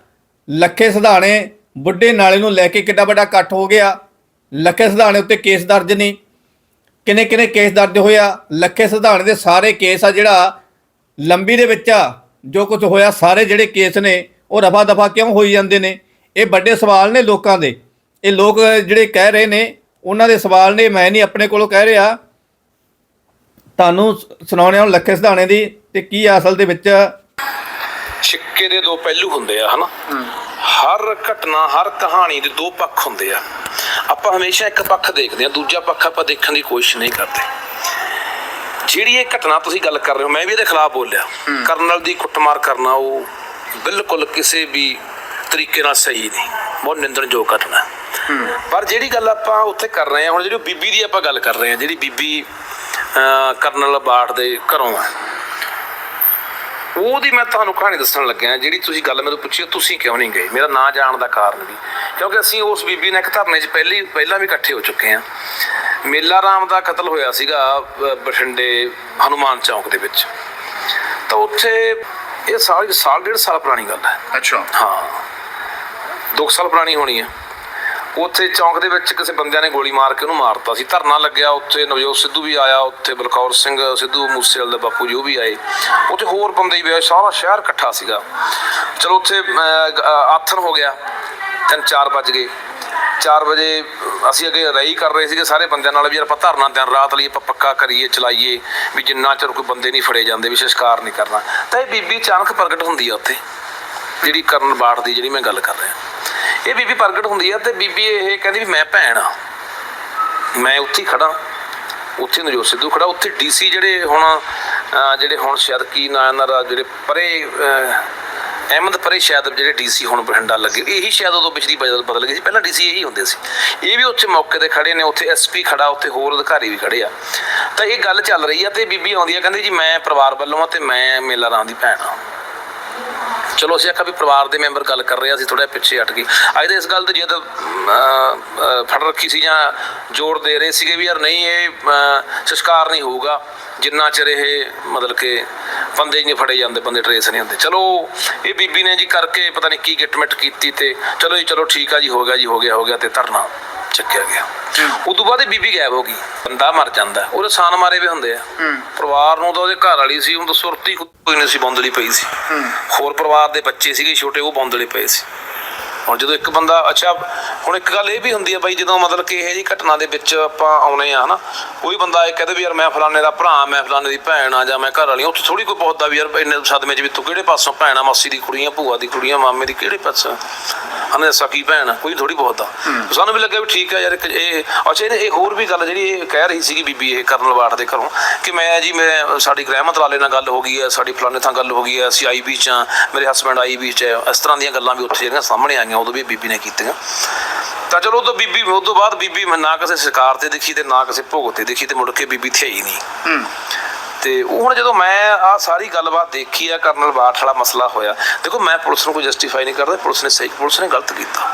ਲੱਖੇ ਸਿਧਾਣੇ ਬੁੱਢੇ ਨਾਲੇ ਨੂੰ ਲੈ ਕੇ ਕਿੱਡਾ ਵੱਡਾ ਇਕੱਠ ਹੋ ਗਿਆ। ਲੱਖੇ ਸਿਧਾਣੇ ਉੱਤੇ ਕੇਸ ਦਰਜ ਨਹੀਂ ਕਿੰਨੇ ਕਿੰਨੇ ਕੇਸ ਦਰਜ ਹੋਇਆ ਲੱਖੇ ਸਿਧਾਣੇ ਦੇ ਸਾਰੇ ਕੇਸ ਆ ਜਿਹੜਾ ਲੰਬੀ ਦੇ ਵਿੱਚ ਆ। ਜੋ ਕੁਝ ਹੋਇਆ, ਸਾਰੇ ਜਿਹੜੇ ਕੇਸ ਨੇ, ਉਹ ਰਫਾ ਦਫਾ ਕਿਉਂ ਹੋਈ ਜਾਂਦੇ ਨੇ? ਇਹ ਵੱਡੇ ਸਵਾਲ ਨੇ ਲੋਕਾਂ ਦੇ। ਇਹ ਲੋਕ ਜਿਹੜੇ ਕਹਿ ਰਹੇ ਨੇ, ਉਹਨਾਂ ਦੇ ਸਵਾਲ ਨੇ, ਮੈਂ ਨਹੀਂ ਆਪਣੇ ਕੋਲੋਂ ਕਹਿ ਰਿਹਾ। ਤੁਹਾਨੂੰ ਸ- ਸੁਣਾਉਣੇ ਹੁਣ ਲੱਖੇ ਸਿਧਾਣੇ ਦੀ ਤੇ ਕੀ ਆ ਅਸਲ ਦੇ ਵਿੱਚ ਸਿੱਕੇ ਦੇ ਦੋ ਪਹਿਲੂ ਹੁੰਦੇ ਆ ਹਨਾ? ਹਰ ਘਟਨਾ ਹਰ ਕਹਾਣੀ ਦੇ ਦੋ ਪੱਖ ਹੁੰਦੇ ਆ। ਆਪਾਂ ਹਮੇਸ਼ਾ ਇੱਕ ਪੱਖ ਦੇਖਦੇ ਆ ਦੂਜਾ ਪੱਖ ਆਪਾਂ ਦੇਖਣ ਦੀ ਕੋਸ਼ਿਸ਼ ਨਹੀਂ ਕਰਦੇ। ਜਿਹੜੀ ਇਹ ਘਟਨਾ ਤੁਸੀਂ ਗੱਲ ਕਰ ਰਹੇ ਹੋ ਮੈਂ ਵੀ ਇਹਦੇ ਖਿਲਾਫ ਬੋਲਿਆ। ਕਰਨਲ ਦੀ ਕੁੱਟਮਾਰ ਕਰਨਾ ਉਹ ਬਿਲਕੁਲ ਕਿਸੇ ਵੀ ਤਰੀਕੇ ਨਾਲ ਸਹੀ ਨਹੀਂ। ਬਹੁਤ ਨਿੰਦਣਯੋਗ ਘਟਨਾ। ਪਰ ਜਿਹੜੀ ਗੱਲ ਆਪਾਂ ਉੱਥੇ ਕਰ ਰਹੇ ਹਾਂ ਹੁਣ ਜਿਹੜੀ ਬੀਬੀ ਦੀ ਆਪਾਂ ਗੱਲ ਕਰ ਰਹੇ ਹਾਂ ਜਿਹੜੀ ਬੀਬੀ ਕਰਨਲ ਬਾੜ ਦੇ ਘਰੋਂ ਆ। ਉਹਦੀ ਮੈਂ ਤੁਹਾਨੂੰ ਕਹਾਣੀ ਦੱਸਣ ਲੱਗਿਆ ਜਿਹੜੀ ਤੁਸੀਂ ਗੱਲ ਮੈਨੂੰ ਪੁੱਛੀ ਤੁਸੀਂ ਕਿਉਂ ਨਹੀਂ ਗਏ? ਮੇਰਾ ਨਾਂ ਜਾਣ ਦਾ ਕਾਰਨ ਵੀ। ਕਿਉਂਕਿ ਅਸੀਂ ਉਸ ਬੀਬੀ ਨਾਲ ਇੱਕ ਧਰਨੇ 'ਚ ਪਹਿਲੀ ਪਹਿਲਾਂ ਵੀ ਇਕੱਠੇ ਹੋ ਚੁੱਕੇ ਹਾਂ। ਮੇਲਾ ਰਾਮ ਦਾ ਕਤਲ ਹੋਇਆ ਸੀਗਾ ਬਠਿੰਡੇ ਹਨੂਮਾਨ ਚੌਕ ਦੇ ਵਿੱਚ। ਤਾਂ ਉੱਥੇ ਇਹ ਸਾਲ ਸਾਲ ਡੇਢ ਸਾਲ ਪੁਰਾਣੀ ਗੱਲ ਹੈ। ਅੱਛਾ। ਹਾਂ। ਦੋ ਕੁ ਸਾਲ ਪੁਰਾਣੀ ਹੋਣੀ ਹੈ। ਉੱਥੇ ਚੌਂਕ ਦੇ ਵਿੱਚ ਕਿਸੇ ਬੰਦਿਆਂ ਨੇ ਗੋਲੀ ਮਾਰ ਕੇ ਉਹਨੂੰ ਮਾਰਤਾ ਸੀ। ਧਰਨਾ ਲੱਗਿਆ ਉੱਥੇ ਨਵਜੋਤ ਸਿੱਧੂ ਵੀ ਆਇਆ ਉੱਥੇ ਬਲਕੌਰ ਸਿੰਘ ਸਿੱਧੂ ਮੂਸੇਵਾਲ ਦੇ ਬਾਪੂ ਜੋ ਵੀ ਆਏ। ਉੱਥੇ ਹੋਰ ਬੰਦੇ ਵੀ ਆਏ ਸਾਰਾ ਸ਼ਹਿਰ ਇਕੱਠਾ ਸੀਗਾ। ਚਲੋ ਉੱਥੇ ਅਹ, ਆਥਣ ਹੋ ਗਿਆ। ਤਿੰਨ ਚਾਰ ਵੱਜ ਗਏ। 4 ਵਜੇ ਅਸੀਂ ਅੱਗੇ ਰਈ ਕਰ ਰਹੇ ਸੀਗੇ ਸਾਰੇ ਬੰਦਿਆਂ ਨਾਲ ਵੀ ਯਾਰ ਆਪਾਂ ਧਰਨਾ ਦਿਨ ਰਾਤ ਲਈ ਆਪਾਂ ਪੱਕਾ ਕਰੀਏ ਚਲਾਈਏ ਵੀ ਜਿੰਨਾ ਚਿਰ ਕੋਈ ਬੰਦੇ ਨਹੀਂ ਫੜੇ ਜਾਂਦੇ ਵੀ ਸੰਸਕਾਰ ਨਹੀਂ ਕਰਨਾ। ਤਾਂ ਇਹ ਬੀਬੀ ਅਚਾਨਕ ਪ੍ਰਗਟ ਹੁੰਦੀ ਆ ਉੱਥੇ ਜਿਹੜੀ ਕਰਨ ਬਾੜ ਦੀ ਜਿਹੜੀ ਮੈਂ ਗੱਲ ਕਰ ਰਿਹਾ। ਇਹ ਬੀਬੀ ਪ੍ਰਗਟ ਹੁੰਦੀ ਆ ਤੇ ਬੀਬੀ ਇਹ ਕਹਿੰਦੀ ਵੀ ਮੈਂ ਭੈਣ ਆ। ਮੈਂ ਉੱਥੇ ਖੜਾ ਉੱਥੇ ਨਜੋਤ ਸਿੱਧੂ ਖੜਾ ਉੱਥੇ ਡੀਸੀ ਜਿਹੜੇ ਹੁਣ ਜਿਹੜੇ ਹੁਣ ਸ਼ਾਇਦ ਕੀ ਨਾਂ ਇਹਨਾਂ ਦਾ, ਜਿਹੜੇ ਪਰੇ ਅਹਿਮਦ ਪਰੇ ਸ਼ਾਇਦ ਜਿਹੜੇ ਡੀਸੀ ਹੁਣ ਬਠਿੰਡਾ ਲੱਗੇ। ਇਹੀ ਸ਼ਾਇਦ ਉਦੋਂ ਪਿਛਲੀ ਬਦਲ ਬਦਲ ਗਈ ਸੀ। ਪਹਿਲਾਂ ਡੀਸੀ ਇਹੀ ਹੁੰਦੇ ਸੀ। ਇਹ ਵੀ ਉੱਥੇ ਮੌਕੇ ਤੇ ਖੜੇ ਨੇ। ਉੱਥੇ ਐਸਪੀ ਖੜਾ ਉੱਥੇ ਹੋਰ ਅਧਿਕਾਰੀ ਵੀ ਖੜੇ ਆ। ਤਾਂ ਇਹ ਗੱਲ ਚੱਲ ਰਹੀ ਆ ਤੇ ਬੀਬੀ ਆਉਂਦੀ ਆ, ਕਹਿੰਦੀ ਜੀ ਮੈਂ ਪਰਿਵਾਰ ਵੱਲੋਂ ਆ ਤੇ ਮੈਂ ਮੇਲਾ ਰਾਮ ਦੀ ਭੈਣ ਆ। ਚਲੋ ਅਸੀਂ ਆਖਿਆ ਵੀ ਪਰਿਵਾਰ ਦੇ ਮੈਂਬਰ ਗੱਲ ਕਰ ਰਹੇ ਆ ਅਸੀਂ ਥੋੜਾ ਪਿੱਛੇ ਹਟ ਗਏ। ਅੱਜ ਦੇ ਇਸ ਗੱਲ ਤੇ ਜਦ ਫੜ ਰੱਖੀ ਸੀ ਜਾਂ ਜ਼ੋਰ ਦੇ ਰਹੇ ਸੀਗੇ ਵੀ ਯਾਰ ਨਹੀਂ ਇਹ ਅਹ, ਸੰਸਕਾਰ ਨਹੀਂ ਹੋਊਗਾ ਜਿੰਨਾ ਚਿਰ ਇਹ ਮਤਲਬ ਕਿ ਬੰਦੇ ਹੀ ਨਹੀਂ ਫੜੇ ਜਾਂਦੇ ਬੰਦੇ ਟਰੇਸ ਨਹੀਂ ਹੁੰਦੇ। ਚਲੋ ਇਹ ਬੀਬੀ ਨੇ ਜੀ ਕਰਕੇ ਪਤਾ ਨਹੀਂ ਕੀ ਗਿਟਮਿਟ ਕੀਤੀ ਤੇ ਚਲੋ ਜੀ ਚਲੋ ਠੀਕ ਆ ਜੀ ਹੋ ਗਿਆ ਜੀ ਹੋ ਗਿਆ ਹੋ ਗਿਆ ਤੇ ਧਰਨਾ। ਚੱਕਿਆ ਗਿਆ। ਉਦੋਂ ਬਾਅਦ ਇਹ ਬੀਬੀ ਗਾਇਬ ਹੋ ਗਈ। ਬੰਦਾ ਮਰ ਜਾਂਦਾ। ਉਹਦੇ ਸਾਨ ਮਾਰੇ ਵੀ ਹੁੰਦੇ ਆ। ਪਰਿਵਾਰ ਨੂੰ ਤਾਂ ਉਹਦੇ ਘਰ ਵਾਲੀ ਸੀ ਉਹ ਤਾਂ ਸੁਰਤੀ ਕੋਈ ਨਹੀਂ ਸੀ ਬੌਂਦਲੀ ਪਈ ਸੀ। ਹੋਰ ਪਰਿਵਾਰ ਦੇ ਬੱਚੇ ਸੀਗੇ ਛੋਟੇ ਉਹ ਬੌਂਦਲੇ ਪਏ ਸੀ। ਹੁਣ ਜਦੋਂ ਇੱਕ ਬੰਦਾ ਅੱਛਾ ਹੁਣ ਇੱਕ ਗੱਲ ਇਹ ਵੀ ਹੁੰਦੀ ਹੈ ਬਾਈ ਜਦੋਂ ਮਤਲਬ ਕਿ ਇਹ ਜੀ ਘਟਨਾ ਦੇ ਵਿੱਚ ਆਪਾਂ ਆਉਨੇ ਆ ਹਨਾ ਕੋਈ ਬੰਦਾ ਇਹ ਕਹਦੇ ਵੀ ਯਾਰ ਮੈਂ ਫਲਾਣੇ ਦਾ ਭਰਾ ਮੈਂ ਫਲਾਣੇ ਦੀ ਭੈਣ ਆ ਜਾਂ ਮੈਂ ਘਰ ਵਾਲੀ ਉੱਥੇ ਥੋੜੀ ਕੋਈ ਪੁੱਛਦਾ ਵੀ ਯਾਰ ਇੰਨੇ ਸਦਮੇ 'ਚ ਵੀ ਤੂੰ ਕਿਹੜੇ ਪਾਸੋਂ ਭੈਣ ਮਾਸੀ ਦੀ ਕੁੜੀਆਂ ਭੂਆ ਦੀ ਕੁੜੀਆਂ ਮਾਮੇ ਦੀ ਕਿਹੜੇ ਪਾਸੋਂ? ਹਨੇ ਸਕੀ ਭੈਣ ਆ, ਕੋਈ ਥੋੜੀ ਪੁੱਛਦਾ ਸਾਨੂੰ ਵੀ ਲੱਗਿਆ ਵੀ ਠੀਕ ਆ ਯਾਰ ਇਹ ਅੱਛਾ ਇਹ ਇਹ ਹੋਰ ਵੀ ਗੱਲ ਜਿਹੜੀ ਇਹ ਕਹਿ ਰਹੀ ਸੀਗੀ ਬੀਬੀ ਇਹ ਕਰਨਲ ਬਾੜ ਦੇ ਘਰੋਂ ਕਿ ਮੈਂ ਜੀ ਮੈਂ ਸਾਡੀ ਗ੍ਰਹਿਮਤ ਵਾਲੇ ਨਾਲ ਗੱਲ ਹੋ ਗਈ ਹੈ ਸਾਡੀ ਫਲਾਣੇ ਥਾਂ ਗੱਲ ਹੋ ਗਈ ਹੈ ਅਸੀਂ ਆਈ ਵੀ ਚ ਆ ਮੇਰੇ ਹਸਬੰਡ ਆਈ ਵੀ ਚ ਇਸ ਤਰ੍ਹਾਂ ਦੀਆਂ ਗੱਲਾਂ ਵੀ ਉੱਥੇ ਜਿਹੜੀਆਂ ਸਾਹਮਣੇ ਆਈਆਂ ਉਦੋਂ ਵੀ ਬੀਬੀ ਨੇ ਕੀਤੀਆਂ। ਤਾਂ ਚਲੋ ਉਦੋਂ ਬੀਬੀ ਤੋਂ ਬਾਅਦ ਬੀਬੀ ਮੈਂ ਨਾ ਕਿਸੇ ਸਰਕਾਰ ਤੇ ਦਿਖੀ ਤੇ ਨਾ ਕਿਸੇ ਭੋਗ ਤੇ ਦਿਖੀ ਤੇ ਮੁੜ ਕੇ ਬੀਬੀ ਥਈ ਨਹੀਂ। ਹੂੰ। ਤੇ ਹੁਣ ਜਦੋਂ ਮੈਂ ਆ ਸਾਰੀ ਗੱਲਬਾਤ ਦੇਖੀ ਆ ਕਰਨਲ ਬਾਠ ਵਾਲਾ ਮਸਲਾ ਹੋਇਆ ਦੇਖੋ ਮੈਂ ਪੁਲਿਸ ਨੂੰ ਕੋਈ ਜਸਟੀਫਾਈ ਨਹੀਂ ਕਰਦਾ ਪੁਲਿਸ ਨੇ ਸਹੀ ਪੁਲਿਸ ਨੇ ਗਲਤ ਕੀਤਾ।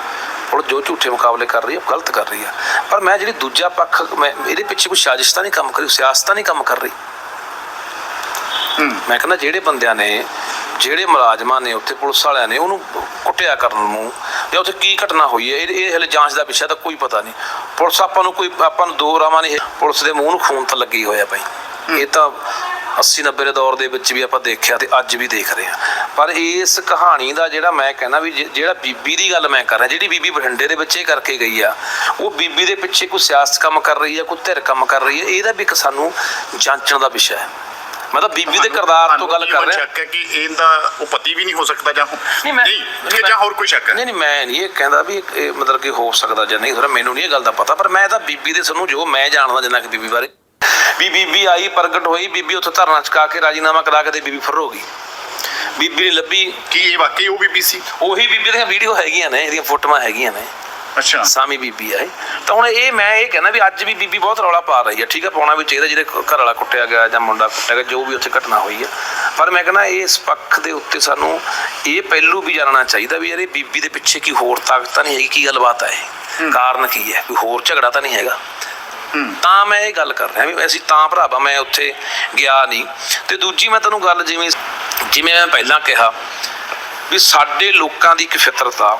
ਪੁਲਿਸ ਜੋ ਝੂਠੇ ਮੁਕਾਬਲੇ ਕਰ ਰਹੀ ਹੈ ਉਹ ਗਲਤ ਕਰ ਰਹੀ ਹੈ ਪਰ ਮੈਂ ਜਿਹੜੀ ਦੂਜਾ ਪੱਖ ਮੈਂ ਇਹਦੇ ਪਿੱਛੇ ਕੋਈ ਸਾਜ਼ਿਸ਼ ਤਾਂ ਨਹੀਂ ਕੰਮ ਕਰੀ ਸਿਆਸਤ ਤਾਂ ਨਹੀਂ ਕੰਮ ਕਰ ਰਹੀ। ਮੈਂ ਕਹਿੰਦਾ ਜਿਹੜੇ ਬੰਦਿਆਂ ਨੇ ਜਿਹੜੇ ਮੁਲਾਜ਼ਮਾਂ ਨੇ ਉੱਥੇ ਪੁਲਿਸ ਵਾਲਿਆਂ ਨੇ ਉਹਨੂੰ ਕੁੱਟਿਆ ਕਰਨ ਨੂੰ ਜਾਂ ਉੱਥੇ ਕੀ ਘਟਨਾ ਹੋਈ ਹੈ ਇਹ ਇਹ ਹਲੇ ਜਾਂਚ ਦਾ ਵਿਸ਼ਾ ਤਾਂ ਕੋਈ ਪਤਾ ਨਹੀਂ। ਪੁਲਿਸ ਆਪਾਂ ਨੂੰ ਕੋਈ ਆਪਾਂ ਨੂੰ ਦੋ ਰਾਵਾਂ ਨਹੀਂ ਪੁਲਿਸ ਦੇ ਮੂੰਹ ਨੂੰ ਖੂਨ ਤਾਂ ਲੱਗੀ ਹੋਇਆ ਬਈ। ਇਹ ਤਾਂ 80 90 ਦੇ ਦੌਰ ਦੇ ਵਿੱਚ ਵੀ ਆਪਾਂ ਦੇਖਿਆ ਤੇ ਅੱਜ ਵੀ ਦੇਖ ਰਹੇ ਹਾਂ। ਪਰ ਇਸ ਕਹਾਣੀ ਦਾ ਜਿਹੜਾ ਮੈਂ ਕਹਿੰਦਾ ਵੀ ਜਿਹੜਾ ਬੀਬੀ ਦੀ ਗੱਲ ਮੈਂ ਕਰ ਰਿਹਾ ਜਿਹੜੀ ਬੀਬੀ ਬਠਿੰਡੇ ਦੇ ਵਿੱਚ ਇਹ ਕਰਕੇ ਗਈ ਆ ਉਹ ਬੀਬੀ ਦੇ ਪਿੱਛੇ ਕੋਈ ਸਿਆਸਤ ਕੰਮ ਕਰ ਰਹੀ ਹੈ ਕੋਈ ਧਿਰ ਕੰਮ ਕਰ ਰਹੀ ਹੈ ਇਹਦਾ ਵੀ ਇੱਕ ਸਾਨੂੰ ਜਾਂਚਣ ਦਾ ਵਿਸ਼ਾ ਹੈ। ਮੈਂ ਤਾਂ ਬੀਬੀ ਦੇ ਕਿਰਦਾਰ ਤੋਂ ਗੱਲ ਕਰ ਰਿਹਾ। ਸ਼ੱਕ ਹੈ ਕਿ ਇਹਦਾ ਉਹ ਪਤੀ ਵੀ ਨਹੀਂ ਹੋ ਸਕਦਾ ਜਾਂ ਨਹੀਂ ਮੈਂ ਕਿ ਜਾਂ ਹੋਰ ਕੋਈ ਸ਼ੱਕ ਹੈ? ਨਹੀਂ ਨਹੀਂ ਮੈਂ ਨਹੀਂ ਇਹ ਕਹਿੰਦਾ ਵੀ ਮਤਲਬ ਕਿ ਹੋ ਸਕਦਾ ਜਾਂ ਨਹੀਂ ਮੈਨੂੰ ਨਹੀਂ ਇਹ ਗੱਲ ਦਾ ਪਤਾ ਪਰ ਮੈਂ ਤਾਂ ਬੀਬੀ ਦੇ ਸਾਨੂੰ ਜੋ ਮੈਂ ਜਾਣਦਾ ਜਿੰਨਾ ਕਿ ਬੀਬੀ ਬਾਰੇ ਵੀ ਬੀਬੀ ਆਈ ਪ੍ਰਗਟ ਹੋਈ ਬੀਬੀ ਉੱਥੇ ਧਰਨਾ ਚਕਾ ਕੇ ਰਾਜੀਨਾਮਾ ਕਰਾ ਕੇ ਤੇ ਬੀਬੀ ਫਰ ਹੋ ਗਈ। ਬੀਬੀ ਨੇ ਲੱਭੀ। ਕੀ ਇਹ ਵਾਕਈ ਉਹ ਬੀਬੀ ਸੀ? ਉਹੀ ਬੀਬੀ ਦੀਆਂ ਵੀਡੀਓ ਹੈਗੀਆਂ ਨੇ ਇਹਦੀਆਂ ਫੋਟੋਆਂ ਹੈਗੀਆਂ ਨੇ। ਅੱਛਾ। ਸਾਮੀ ਬੀਬੀ ਆਏ ਤਾਂ ਹੁਣ ਇਹ ਮੈਂ ਇਹ ਕਹਿੰਦਾ ਵੀ ਅੱਜ ਵੀ ਬੀਬੀ ਬਹੁਤ ਰੌਲਾ ਪਾ ਰਹੀ ਹੈ ਠੀਕ ਹੈ ਪਾਉਣਾ ਵੀ ਚਾਹੀਦਾ ਜਿਹਦੇ ਘਰ ਵਾਲਾ ਕੁੱਟਿਆ ਗਿਆ ਜਾਂ ਮੁੰਡਾ ਕੁੱਟਿਆ ਗਿਆ ਜੋ ਵੀ ਉੱਥੇ ਘਟਨਾ ਹੋਈ ਹੈ ਪਰ ਮੈਂ ਕਹਿੰਦਾ ਇਸ ਪੱਖ ਦੇ ਉੱਤੇ ਸਾਨੂੰ ਇਹ ਪਹਿਲੂ ਵੀ ਜਾਣਨਾ ਚਾਹੀਦਾ ਵੀ ਯਾਰ ਬੀਬੀ ਦੇ ਪਿੱਛੇ ਕੀ ਹੋਰ ਤਾਕਤ ਤਾਂ ਨਹੀਂ ਹੈਗੀ ਕੀ ਗੱਲਬਾਤ ਹੈ ਇਹ? ਕਾਰਨ ਕੀ ਹੈ? ਕੋਈ ਹੋਰ ਝਗੜਾ ਤਾਂ ਨਹੀਂ ਹੈਗਾ? ਤਾਂ ਮੈਂ ਇਹ ਗੱਲ ਕਰ ਰਿਹਾ ਵੀ ਅਸੀਂ ਤਾਂ ਭਰਾਵਾ ਮੈਂ ਉੱਥੇ ਗਿਆ ਨਹੀਂ। ਤੇ ਦੂਜੀ ਮੈਂ ਤੈਨੂੰ ਗੱਲ ਜਿਵੇਂ ਜਿਵੇਂ ਮੈਂ ਪਹਿਲਾਂ ਕਿਹਾ ਵੀ ਸਾਡੇ ਲੋਕਾਂ ਦੀ ਇੱਕ ਫਿਤਰਤ ਆ।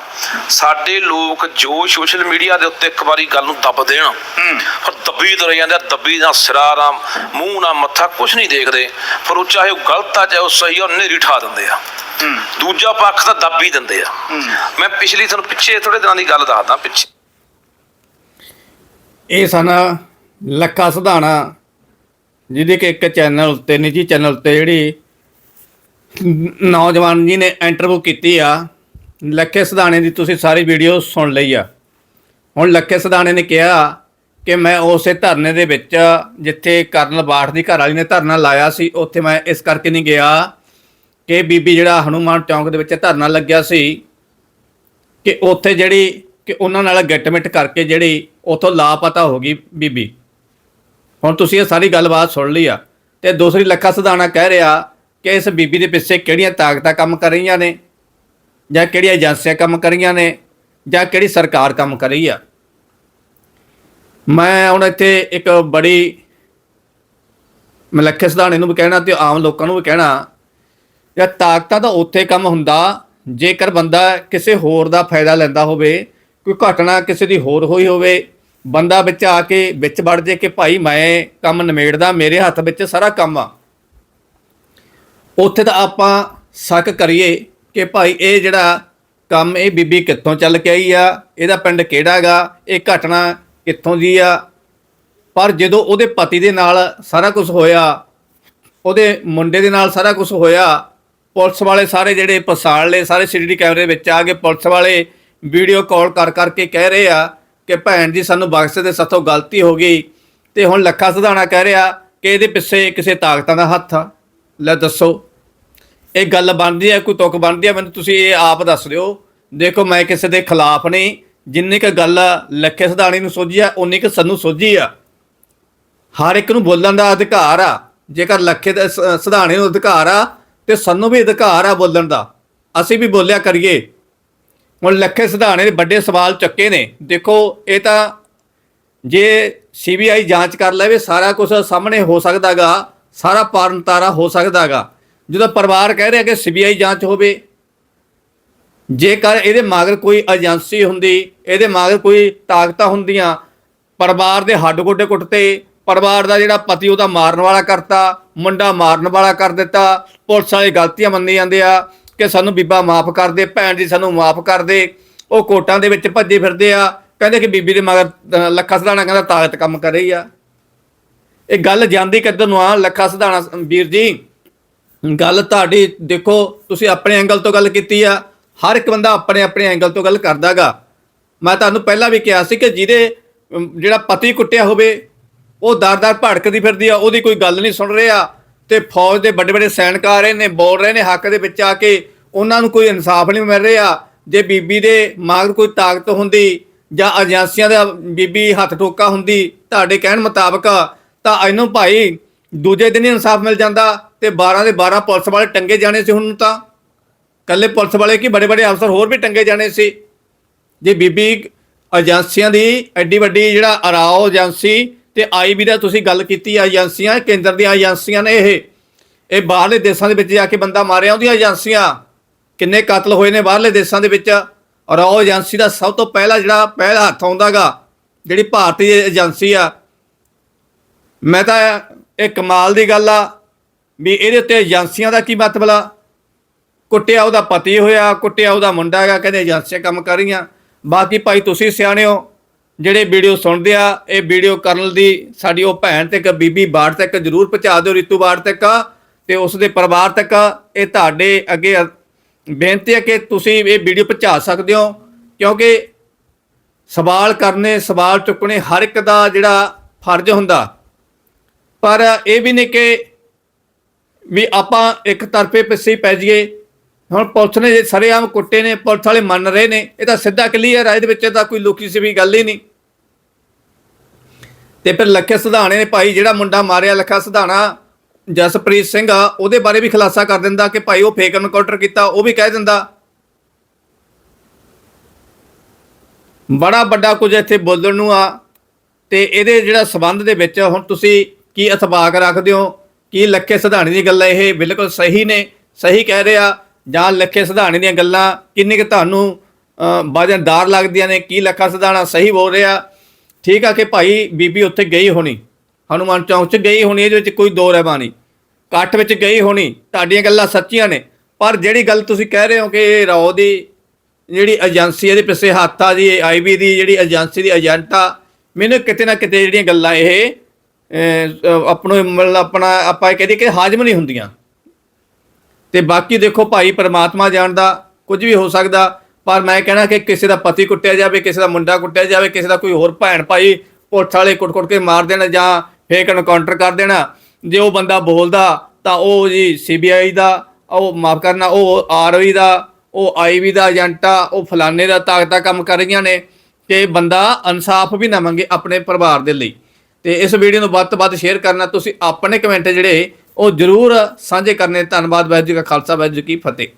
ਸਾਡੇ ਲੋਕ ਜੋ ਸੋਸ਼ਲ ਮੀਡੀਆ ਦੇ ਉੱਤੇ ਇੱਕ ਵਾਰੀ ਗੱਲ ਨੂੰ ਦੱਬ ਦੇਣ ਫਿਰ ਦੱਬੀ ਤੁਰ ਜਾਂਦੇ ਆ, ਦੱਬੀ ਦਾ ਸਿਰਾ ਨਾ ਮੂੰਹ ਨਾ ਮੱਥਾ ਕੁਝ ਨਹੀਂ ਦੇਖਦੇ। ਫਿਰ ਉਹ ਚਾਹੇ ਉਹ ਗਲਤ ਆ ਚਾਹੇ ਉਹ ਸਹੀ ਆ ਨੇਰੀ ਠਾ ਦਿੰਦੇ ਆ। ਦੂਜਾ ਪੱਖ ਤਾਂ ਦੱਬ ਹੀ ਦਿੰਦੇ ਆ। ਮੈਂ ਪਿਛਲੀ ਤੁਹਾਨੂੰ ਪਿੱਛੇ ਥੋੜੇ ਦਿਨਾਂ ਦੀ ਗੱਲ ਦੱਸਦਾ ਪਿੱਛੇ ਇਹ ਸਨ ਲੱਖਾ ਸਿਧਾਣਾ, ਜਿਹਦੇ ਕਿ ਇੱਕ ਚੈਨਲ ਉੱਤੇ, ਨਿੱਜੀ ਚੈਨਲ ਉੱਤੇ ਜਿਹੜੀ ਨੌਜਵਾਨ ਜੀ ਨੇ ਇੰਟਰਵਿਊ ਕੀਤੀ ਆ, ਲੱਖੇ ਸਿਧਾਣੇ ਦੀ ਤੁਸੀਂ ਸਾਰੀ ਵੀਡੀਓ ਸੁਣ ਲਈ ਆ। ਹੁਣ ਲੱਖੇ ਸਿਧਾਣੇ ਨੇ ਕਿਹਾ ਕਿ ਮੈਂ ਉਸੇ ਧਰਨੇ ਦੇ ਵਿੱਚ, ਜਿੱਥੇ ਕਰਨਲ ਬਾਠ ਦੀ ਘਰ ਵਾਲੀ ਨੇ ਧਰਨਾ ਲਾਇਆ ਸੀ, ਉੱਥੇ ਮੈਂ ਇਸ ਕਰਕੇ ਨਹੀਂ ਗਿਆ ਕਿ ਬੀਬੀ ਜਿਹੜਾ ਹਨੂਮਾਨ ਚੌਂਕ ਦੇ ਵਿੱਚ ਧਰਨਾ ਲੱਗਿਆ ਸੀ, ਕਿ ਉੱਥੇ ਜਿਹੜੀ ਕਿ ਉਹਨਾਂ ਨਾਲ ਗਿੱਟਮਿਟ ਕਰਕੇ ਜਿਹੜੀ ਉਥੋਂ ਲਾਪਤਾ ਹੋ ਗਈ ਬੀਬੀ। ਹੁਣ ਤੁਸੀਂ ਇਹ ਸਾਰੀ ਗੱਲਬਾਤ ਸੁਣ ਲਈ ਆ ਤੇ ਦੂਸਰੀ ਲੱਖਾ ਸਿਧਾਣਾ ਕਹਿ ਰਿਹਾ ਕਿ ਇਸ ਬੀਬੀ ਦੇ ਪਿੱਛੇ ਕਿਹੜੀਆਂ ਤਾਕਤਾਂ ਕੰਮ ਕਰ ਰਹੀਆਂ ਨੇ, ਜਾਂ ਕਿਹੜੀਆਂ ਏਜੰਸੀਆਂ ਕੰਮ ਕਰ ਰਹੀਆਂ ਨੇ, ਜਾਂ ਕਿਹੜੀ ਸਰਕਾਰ ਕੰਮ ਕਰ ਰਹੀ ਆ। ਮੈਂ ਹੁਣ ਇੱਥੇ ਇੱਕ ਬੜੀ ਮੈਂ ਲੱਖੇ ਸਿਧਾਣੇ ਨੂੰ ਵੀ ਕਹਿਣਾ ਤੇ ਆਮ ਲੋਕਾਂ ਨੂੰ ਵੀ ਕਹਿਣਾ, ਜਾਂ ਤਾਕਤਾਂ ਦਾ ਉੱਥੇ ਕੰਮ ਹੁੰਦਾ ਜੇਕਰ ਬੰਦਾ ਕਿਸੇ ਹੋਰ ਦਾ ਫਾਇਦਾ ਲੈਂਦਾ ਹੋਵੇ ਕੋਈ ਘਟਨਾ ਕਿਸੇ ਦੀ ਹੋਰ ਹੋਈ ਹੋਵੇ, ਬੰਦਾ ਵਿੱਚ ਆ ਕੇ, ਵਿੱਚ ਵੜ ਜੇ ਕਿ ਭਾਈ ਮੈਂ ਕੰਮ ਨਿਮੇੜਦਾ, ਮੇਰੇ ਹੱਥ ਵਿੱਚ ਸਾਰਾ ਕੰਮ ਆ। ਉੱਥੇ ਤਾਂ ਆਪਾਂ ਸ਼ੱਕ ਕਰੀਏ ਕਿ ਭਾਈ ਇਹ ਜਿਹੜਾ ਕੰਮ ਇਹ ਬੀਬੀ ਕਿੱਥੋਂ ਚੱਲ ਕੇ ਆਈ ਆ, ਇਹਦਾ ਪਿੰਡ ਕਿਹੜਾ ਗਾ ਇਹ ਘਟਨਾ ਕਿੱਥੋਂ ਦੀ ਆ? ਪਰ ਜਦੋਂ ਉਹਦੇ ਪਤੀ ਦੇ ਨਾਲ ਸਾਰਾ ਕੁਝ ਹੋਇਆ, ਉਹਦੇ ਮੁੰਡੇ ਦੇ ਨਾਲ ਸਾਰਾ ਕੁਝ ਹੋਇਆ, ਪੁਲਿਸ ਵਾਲੇ ਸਾਰੇ ਜਿਹੜੇ ਪਸਾਲ ਲਏ, ਸਾਰੇ ਸੀਸੀਟੀਵੀ ਕੈਮਰੇ ਵਿੱਚ ਆ ਕੇ ਪੁਲਿਸ ਵਾਲੇ ਵੀਡੀਓ ਕਾਲ ਕਰ ਕਰਕੇ ਕਹਿ ਰਹੇ ਆ ਕਿ ਭੈਣ ਜੀ ਸਾਨੂੰ ਬਖਸ਼ ਦੇ ਸਾਥੋਂ ਗਲਤੀ ਹੋ ਗਈ ਤੇ ਹੁਣ ਲੱਖਾ ਸਿਧਾਣਾ ਕਹਿ ਰਿਹਾ ਕਿ ਇਹਦੇ ਪਿੱਛੇ ਕਿਸੇ ਤਾਕਤਾਂ ਦਾ ਹੱਥ ਆ। ਲੈ ਦੱਸੋ। ਇਹ ਗੱਲ ਬਣਦੀ ਹੈ ਕੋਈ ਤੁਕ ਬਣਦੀ ਹੈ ਮੈਨੂੰ ਤੁਸੀਂ ਇਹ ਆਪ ਦੱਸ ਦਿਓ। ਦੇਖੋ, ਮੈਂ ਕਿਸੇ ਦੇ ਖਿਲਾਫ ਨਹੀਂ। ਜਿੰਨੀ ਕੁ ਗੱਲ ਲੱਖੇ ਸਿਧਾਣੀ ਨੂੰ ਸੋਝੀ ਆ ਉਨੀ ਕੁ ਸਾਨੂੰ ਸੋਝੀ ਆ। ਹਰ ਇੱਕ ਨੂੰ ਬੋਲਣ ਦਾ ਅਧਿਕਾਰ ਆ। ਜੇਕਰ ਲੱਖੇ ਦੇ ਸ- ਸਿਧਾਣੇ ਨੂੰ ਅਧਿਕਾਰ ਆ, ਤੇ ਸਾਨੂੰ ਵੀ ਅਧਿਕਾਰ ਆ ਬੋਲਣ ਦਾ। ਅਸੀਂ ਵੀ ਬੋਲਿਆ ਕਰੀਏ। ਹੁਣ ਲੱਖੇ ਸਿਧਾਣੇ ਦੇ ਵੱਡੇ ਸਵਾਲ ਚੱਕੇ ਨੇ। ਦੇਖੋ, ਇਹ ਤਾਂ ਜੇ ਸੀਬੀਆਈ ਜਾਂਚ ਕਰ ਲਵੇ, ਸਾਰਾ ਕੁਝ ਸਾਹਮਣੇ ਹੋ ਸਕਦਾਗਾ, ਸਾਰਾ ਪਾਰਨ ਤਾਰਾ ਹੋ ਸਕਦਾਗਾ। ਜਦੋਂ ਪਰਿਵਾਰ ਕਹਿ ਰਿਹਾ ਕਿ ਸੀਬੀਆਈ ਜਾਂਚ ਹੋਵੇ, ਜੇਕਰ ਇਹਦੇ ਮਗਰ ਕੋਈ ਏਜੰਸੀ ਹੁੰਦੀ, ਇਹਦੇ ਮਗਰ ਕੋਈ ਤਾਕਤਾਂ ਹੁੰਦੀਆਂ, ਪਰਿਵਾਰ ਦੇ ਹੱਡ ਗੋਡੇ ਕੁੱਟਤੇ, ਪਰਿਵਾਰ ਦਾ ਜਿਹੜਾ ਪਤੀ ਉਹਦਾ ਮਾਰਨ ਵਾਲਾ ਕਰਤਾ, ਮੁੰਡਾ ਮਾਰਨ ਵਾਲਾ ਕਰ ਦਿੱਤਾ, ਪੁਲਿਸ ਵਾਲੇ ਗਲਤੀਆਂ ਮੰਨੀ ਜਾਂਦੇ ਆ ਕਿ ਸਾਨੂੰ ਬੀਬਾ ਮਾਫ ਕਰ ਦੇ ਭੈਣ ਜੀ ਸਾਨੂੰ ਮਾਫ ਕਰ ਦੇ। ਉਹ ਕੋਟਾਂ ਦੇ ਵਿੱਚ ਭੱਜੇ ਫਿਰਦੇ ਆ। ਕਹਿੰਦੇ ਕਿ ਬੀਬੀ ਦੇ ਮਗਰ ਅ, ਲੱਖਾ ਸਿਧਾਣਾ ਕਹਿੰਦਾ ਤਾਕਤ ਕੰਮ ਕਰ ਰਹੀ ਆ। ਇਹ ਗੱਲ ਜਾਂਦੀ ਕਿੱਧਰ ਨੂੰ ਆ ਲੱਖਾ ਸਿਧਾਣਾ ਵੀਰ ਜੀ ਗੱਲ ਤੁਹਾਡੀ ਦੇਖੋ ਤੁਸੀਂ ਆਪਣੇ ਐਂਗਲ ਤੋਂ ਗੱਲ ਕੀਤੀ ਆ। ਹਰ ਇੱਕ ਬੰਦਾ ਆਪਣੇ ਆਪਣੇ ਐਂਗਲ ਤੋਂ ਗੱਲ ਕਰਦਾਗਾ। ਮੈਂ ਤੁਹਾਨੂੰ ਪਹਿਲਾਂ ਵੀ ਕਿਹਾ ਸੀ ਕਿ ਜਿਹਦੇ ਜਿਹੜਾ ਪਤੀ ਕੁੱਟਿਆ ਹੋਵੇ ਉਹ ਦਰ-ਦਰ ਭੜਕਦੀ ਫਿਰਦੀ ਆ ਉਹਦੀ ਕੋਈ ਗੱਲ ਨਹੀਂ ਸੁਣ ਰਿਹਾ। ਤੇ ਫੌਜ ਦੇ ਵੱਡੇ ਵੱਡੇ ਸੈਨਿਕ ਆ ਰਹੇ ਨੇ, ਬੋਲ ਰਹੇ ਨੇ, ਹੱਕ ਦੇ ਵਿੱਚ ਆ ਕੇ ਉਹਨਾਂ ਨੂੰ ਕੋਈ ਇਨਸਾਫ ਨਹੀਂ ਮਿਲ ਰਿਹਾ। ਜੇ ਬੀਬੀ ਦੇ ਮਗਰ ਕੋਈ ਤਾਕਤ ਹੁੰਦੀ ਜਾਂ ਏਜੰਸੀਆਂ ਦਾ ਬੀਬੀ ਹੱਥ ਟੋਕਾ ਹੁੰਦੀ ਤੁਹਾਡੇ ਕਹਿਣ ਮੁਤਾਬਕ, ਤਾਂ ਇਹਨੂੰ ਭਾਈ ਦੂਜੇ ਦਿਨ ਹੀ ਇਨਸਾਫ ਮਿਲ ਜਾਂਦਾ ਤੇ 12 ਦੇ 12 ਪੁਲਿਸ ਵਾਲੇ ਟੰਗੇ ਜਾਣੇ ਸੀ ਹੁਣ ਤਾਂ। ਕੱਲੇ ਪੁਲਿਸ ਵਾਲੇ ਕੀ ਬੜੇ ਬੜੇ ਅਫਸਰ ਹੋਰ ਵੀ ਟੰਗੇ ਜਾਣੇ ਸੀ। ਜੇ ਬੀਬੀ ਏਜੰਸੀਆਂ ਦੀ ਐਡੀ ਵੱਡੀ ਜਿਹੜਾ ਅਰਾਓ ਏਜੰਸੀ ਤੇ ਆਈਬੀ ਦਾ ਤੁਸੀਂ ਗੱਲ ਕੀਤੀ ਏਜੰਸੀਆਂ ਕੇਂਦਰ ਦੀਆਂ ਏਜੰਸੀਆਂ ਨੇ ਇਹ। ਇਹ ਬਾਹਰਲੇ ਦੇਸ਼ਾਂ ਦੇ ਵਿੱਚ ਜਾ ਕੇ ਬੰਦਾ ਮਾਰਿਆ, ਉਹਦੀਆਂ ਏਜੰਸੀਆਂ ਕਿੰਨੇ ਕਤਲ ਹੋਏ ਨੇ ਬਾਹਰਲੇ ਦੇਸ਼ਾਂ ਦੇ ਵਿੱਚ। ਔਰ ਉਹ ਏਜੰਸੀ ਦਾ ਸਭ ਤੋਂ ਪਹਿਲਾ ਜਿਹੜਾ, ਪਹਿਲਾ ਹੱਥ ਆਉਂਦਾਗਾ, ਜਿਹੜੀ ਭਾਰਤੀ ਏਜੰਸੀ ਆ। ਮੈਂ ਤਾਂ ਇਹ ਕਮਾਲ ਦੀ ਗੱਲ ਆ, ਵੀ ਇਹਦੇ ਉੱਤੇ ਏਜੰਸੀਆਂ ਦਾ ਕੀ ਮਤਲਬ ਆ? ਕੁੱਟਿਆ ਉਹਦਾ ਪਤੀ ਹੋਇਆ, ਕੁੱਟਿਆ ਉਹਦਾ ਮੁੰਡਾ ਹੈਗਾ, ਕਹਿੰਦੇ ਏਜੰਸੀਆਂ ਕੰਮ ਕਰ ਰਹੀਆਂ। ਬਾਕੀ ਭਾਈ ਤੁਸੀਂ ਸਿਆਣੇ ਹੋ ਜਿਹੜੇ ਵੀਡੀਓ ਸੁਣਦੇ ਆ, ਇਹ ਵੀਡੀਓ ਕਰਨ ਦੀ ਸਾਡੀ ਉਹ ਭੈਣ ਤੇ ਇੱਕ ਬੀਬੀ ਬਾੜ ਤੱਕ ਜਰੂਰ ਪਹੁੰਚਾ ਦਿਓ, ਰਿਤੂ ਬਾੜ ਤੱਕ। ਤੇ ਉਸ ਦੇ ਪਰਿਵਾਰ ਤੱਕ ਇਹ ਤੁਹਾਡੇ ਅੱਗੇ ਬੇਨਤੀ ਹੈ ਕਿ ਤੁਸੀਂ ਇਹ ਵੀਡੀਓ ਪਹੁੰਚਾ ਸਕਦੇ ਹੋ, ਕਿਉਂਕਿ ਸਵਾਲ ਕਰਨੇ, ਸਵਾਲ ਚੁੱਕਣੇ ਹਰ ਇੱਕ ਦਾ ਜਿਹੜਾ ਫਰਜ਼ ਹੁੰਦਾ। ਪਰ ਇਹ ਵੀ ਨਹੀਂ ਕਿ ਵੀ ਆਪਾਂ ਇੱਕ ਤਰਫੇ ਪਿੱਛੇ ਪੈ ਜਾਈਏ ਹੁਣ ਪੁਲਿਸ ਨੇ ਜੇ ਸਰੇਆਮ ਕੁੱਟੇ ਨੇ, ਪੁਲਿਸ ਵਾਲੇ ਮੰਨ ਰਹੇ ਨੇ। ਇਹ ਤਾਂ ਸਿੱਧਾ ਕਲੀਅਰ ਆ, ਇਹਦੇ ਵਿੱਚ ਤਾਂ ਕੋਈ ਲੁਕੀ ਸੀ ਵੀ ਗੱਲ ਹੀ ਨਹੀਂ। ਤੇ ਫਿਰ ਲੱਖੇ ਸਿਧਾਣੇ ਨੇ ਭਾਈ ਜਿਹੜਾ ਮੁੰਡਾ ਮਾਰਿਆ, ਲੱਖਾ ਸਿਧਾਣਾ ਜਸਪ੍ਰੀਤ ਸਿੰਘ ਆ, ਉਹਦੇ ਬਾਰੇ ਵੀ ਖੁਲਾਸਾ ਕਰ ਦਿੰਦਾ ਕਿ ਭਾਈ ਉਹ ਫੇਕ ਐਨਕਾਊਂਟਰ ਕੀਤਾ, ਉਹ ਵੀ ਕਹਿ ਦਿੰਦਾ। ਬੜਾ ਵੱਡਾ ਕੁਝ ਇੱਥੇ ਬੋਲਣ ਨੂੰ ਆ। ਤੇ ਇਹਦੇ ਜਿਹੜਾ ਸਬੰਧ ਦੇ ਵਿੱਚ ਹੁਣ ਤੁਸੀਂ ਕੀ ਇਤਬਾਕ ਰੱਖਦੇ ਹੋ? ਕੀ ਲੱਖੇ ਸਿਧਾਣੀ ਦੀ ਗੱਲ ਇਹ? ਬਿਲਕੁਲ ਸਹੀ ਨੇ। ਸਹੀ ਕਹਿ ਰਿਹਾ। ਜਾਂ ਲੱਖੇ ਸਿਧਾਣੀ ਦੀਆਂ ਗੱਲਾਂ ਕਿੰਨੀ ਕਿ ਤੁਹਾਨੂੰ ਅਹ, ਵਜਨਦਾਰ ਲੱਗਦੀਆਂ ਨੇ ਕੀ ਲੱਖਾ ਸਿਧਾਣਾ ਸਹੀ ਬੋਲ ਰਿਹਾ? ਠੀਕ ਆ ਕਿ ਭਾਈ ਬੀਬੀ ਉੱਥੇ ਗਈ ਹੋਣੀ ਹਨੂਮਾਨ ਚੌਂਕ 'ਚ ਗਈ ਹੋਣੀ ਇਹਦੇ ਵਿੱਚ ਕੋਈ ਦੋ ਰਹਿ ਬਾਣੀ ਇਕੱਠ ਵਿੱਚ ਗਈ ਹੋਣੀ ਤੁਹਾਡੀਆਂ ਗੱਲਾਂ ਸੱਚੀਆਂ ਨੇ ਪਰ ਜਿਹੜੀ ਗੱਲ ਤੁਸੀਂ ਕਹਿ ਰਹੇ ਹੋ ਕਿ ਇਹ ਰਾਓ ਦੀ ਜਿਹੜੀ ਏਜੰਸੀ ਇਹਦੇ ਪਿੱਛੇ ਹੱਥ ਆ ਜੀ ਆਈਬੀ ਦੀ ਜਿਹੜੀ ਏਜੰਸੀ ਦੀ ਏਜੰਟ ਆ ਮੈਨੂੰ ਕਿਤੇ ਨਾ ਕਿਤੇ ਜਿਹੜੀਆਂ ਗੱਲਾਂ ਇਹ ਅਹ, ਆਪਣੋ ਮਤਲਬ ਆਪਣਾ ਆਪਾਂ ਇਹ ਕਹਦੇ ਕਿ ਹਾਜ਼ਮ ਨਹੀਂ ਹੁੰਦੀਆਂ। ਤੇ ਬਾਕੀ ਦੇਖੋ ਭਾਈ ਪਰਮਾਤਮਾ ਜਾਣਦਾ, ਕੁਝ ਵੀ ਹੋ ਸਕਦਾ, ਪਰ ਮੈਂ ਕਹਿਣਾ ਕਿ ਕਿਸੇ ਦਾ ਪਤੀ ਕੁੱਟਿਆ ਜਾਵੇ, ਕਿਸੇ ਦਾ ਮੁੰਡਾ ਕੁੱਟਿਆ ਜਾਵੇ, ਕਿਸੇ ਦਾ ਕੋਈ ਹੋਰ ਭੈਣ ਭਾਈ ਪੁਲਿਸ ਵਾਲੇ ਕੁੱਟ-ਕੁੱਟ ਕੇ ਮਾਰ ਦੇਣ ਜਾਂ ਫੇਕ ਐਨਕਾਊਂਟਰ ਕਰ ਦੇਣਾ, ਜੇ ਉਹ ਬੰਦਾ ਬੋਲਦਾ ਤਾਂ ਉਹ ਜੀ ਸੀਬੀਆਈ ਦਾ, ਉਹ ਮਾਫ ਕਰਨਾ, ਉਹ ਆਰਓਈ ਦਾ, ਉਹ ਆਈਵੀ ਦਾ ਏਜੰਟ ਆ, ਉਹ ਫਲਾਣੇ ਦਾ ਤਾਕਤਾਂ ਕੰਮ ਕਰ ਰਹੀਆਂ ਨੇ ਕਿ ਬੰਦਾ ਇਨਸਾਫ ਵੀ ਨਾ ਮੰਗੇ ਆਪਣੇ ਪਰਿਵਾਰ ਦੇ ਲਈ। ਤੇ ਇਸ ਵੀਡੀਓ ਨੂੰ ਵੱਧ ਤੋਂ ਵੱਧ ਸ਼ੇਅਰ ਕਰਨਾ, ਤੁਸੀਂ ਆਪਣੇ ਕਮੈਂਟ ਜਿਹੜੇ ਉਹ ਜਰੂਰ ਸਾਂਝੇ ਕਰਨੇ। ਧੰਨਵਾਦ ਵਾਹਿਗੁਰੂ ਜੀ ਕਾ ਖਾਲਸਾ ਵਾਹਿਗੁਰੂ ਜੀ ਕੀ ਫਤਿਹ।